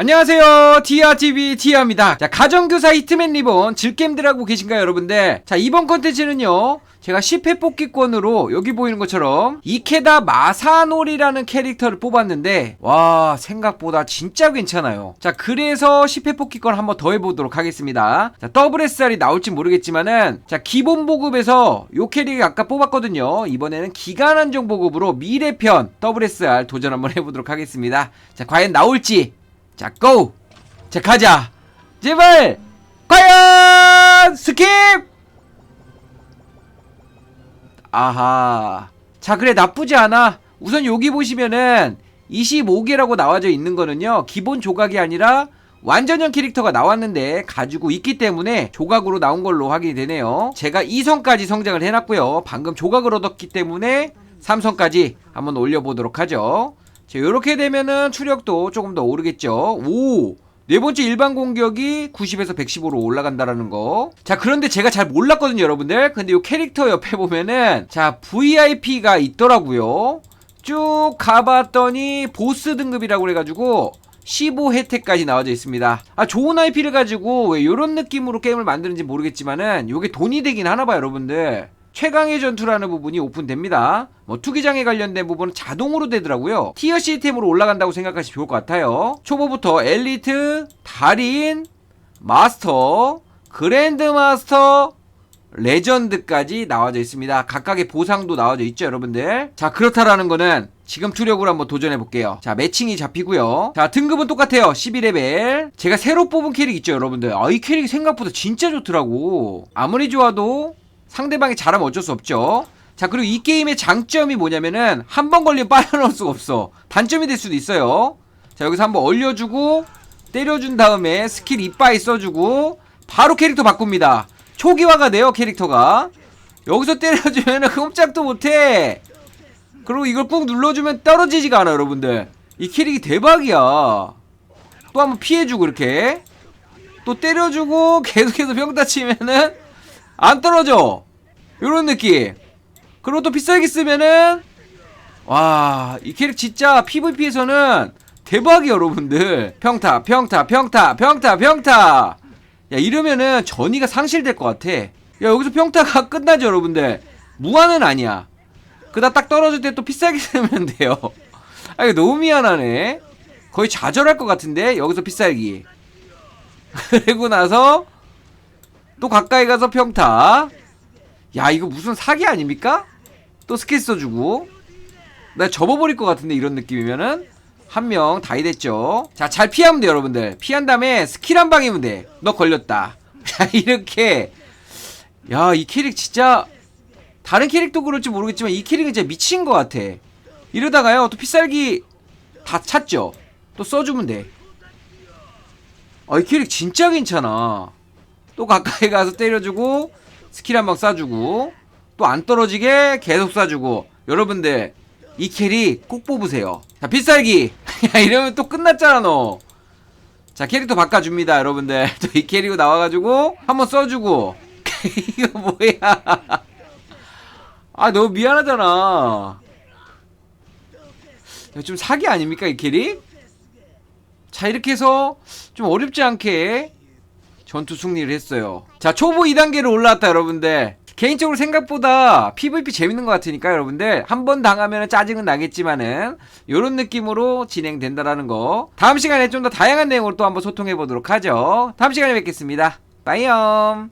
안녕하세요. 디아TV 디아입니다. 자, 가정교사 히트맨 리본 즐겜들 하고 계신가요, 여러분들? 자, 이번 컨텐츠는요. 제가 10회 뽑기권으로 여기 보이는 것처럼 이케다 마사노리라는 캐릭터를 뽑았는데 와 생각보다 진짜 괜찮아요 자 그래서 10회 뽑기권 한번 더 해보도록 하겠습니다 자 더블 SR이 나올지 모르겠지만은 자 기본 보급에서 요 캐릭 아까 뽑았거든요 이번에는 기간 한정 보급으로 미래편 더블 SR 도전 한번 해보도록 하겠습니다 자 과연 나올지 자 고! 자 가자 제발 과연 스킵 아하. 자, 그래, 나쁘지 않아. 우선 여기 보시면은 25개라고 나와져 있는 거는요, 기본 조각이 아니라 완전형 캐릭터가 나왔는데 가지고 있기 때문에 조각으로 나온 걸로 확인이 되네요. 제가 2성까지 성장을 해놨고요. 방금 조각을 얻었기 때문에 3성까지 한번 올려보도록 하죠. 자, 요렇게 되면은 추력도 조금 더 오르겠죠. 오! 네 번째 일반 공격이 90에서 115로 올라간다라는 거. 자, 그런데 제가 잘 몰랐거든요, 여러분들. 근데 요 캐릭터 옆에 보면은 자, VIP가 있더라고요. 쭉 가봤더니 보스 등급이라고 그래가지고 15 혜택까지 나와져 있습니다. 아, 좋은 IP를 가지고 왜 요런 느낌으로 게임을 만드는지 모르겠지만은 요게 돈이 되긴 하나봐요, 여러분들. 최강의 전투라는 부분이 오픈됩니다. 뭐 투기장에 관련된 부분은 자동으로 되더라고요. 티어 시스템으로 올라간다고 생각하시면 좋을 것 같아요. 초보부터 엘리트, 달인, 마스터, 그랜드 마스터, 레전드까지 나와져 있습니다. 각각의 보상도 나와져 있죠, 여러분들. 자, 그렇다라는 거는 지금 투력으로 한번 도전해 볼게요. 자, 매칭이 잡히고요. 자, 등급은 똑같아요. 12레벨. 제가 새로 뽑은 캐릭 있죠, 여러분들. 아, 이 캐릭이 생각보다 진짜 좋더라고. 아무리 좋아도 상대방이 잘하면 어쩔 수 없죠. 자, 그리고 이 게임의 장점이 뭐냐면은 한 번 걸리면 빨아넣을 수가 없어. 단점이 될 수도 있어요. 자, 여기서 한번 얼려주고 때려준 다음에 스킬 이빠이 써주고 바로 캐릭터 바꿉니다. 초기화가 돼요, 캐릭터가. 여기서 때려주면은 꼼짝도 못해. 그리고 이걸 꾹 눌러주면 떨어지지가 않아, 여러분들. 이 캐릭이 대박이야. 또 한번 피해주고, 이렇게. 또 때려주고, 계속해서 평타 치면은, 안 떨어져. 요런 느낌. 그리고 또 필살기 쓰면은, 와, 이 캐릭 진짜 PVP에서는 대박이야, 여러분들. 평타, 평타, 평타, 평타, 평타. 야, 이러면은 전이가 상실될 것 같아. 야, 여기서 평타가 끝나죠, 여러분들. 무한은 아니야. 그다 딱 떨어질 때또 필살기 쓰면 돼요. 아, 이거 너무 미안하네. 거의 좌절할 것 같은데, 여기서 필살기. 그리고 나서, 또 가까이 가서 평타. 야, 이거 무슨 사기 아닙니까? 또 스킬 써주고. 나 접어버릴 것 같은데, 이런 느낌이면은. 한 명 다이 됐죠. 자, 잘 피하면 돼, 여러분들. 피한 다음에 스킬 한 방이면 돼. 너 걸렸다. 자, 이렇게. 야, 이 캐릭 진짜. 다른 캐릭도 그럴지 모르겠지만 이 캐릭은 진짜 미친 것 같아. 이러다가요, 또 필살기 다 찼죠. 또 써주면 돼. 아, 이 캐릭 진짜 괜찮아. 또 가까이 가서 때려주고, 스킬 한 방 쏴주고, 또 안 떨어지게 계속 쏴주고. 여러분들, 이 캐릭 꼭 뽑으세요. 자, 필살기! 야, 이러면 또 끝났잖아, 너. 자, 캐릭터 바꿔줍니다, 여러분들. 또 이 캐릭 나와가지고, 한번 써주고. 이거 뭐야. 아, 너무 미안하잖아. 야, 좀 사기 아닙니까, 이 캐릭? 자, 이렇게 해서 좀 어렵지 않게 전투 승리를 했어요. 자, 초보 2단계로 올라왔다, 여러분들. 개인적으로 생각보다 PVP 재밌는 것 같으니까 여러분들. 한 번 당하면 짜증은 나겠지만은 이런 느낌으로 진행된다라는 거. 다음 시간에 좀 더 다양한 내용으로 또 한번 소통해 보도록 하죠. 다음 시간에 뵙겠습니다. 빠이염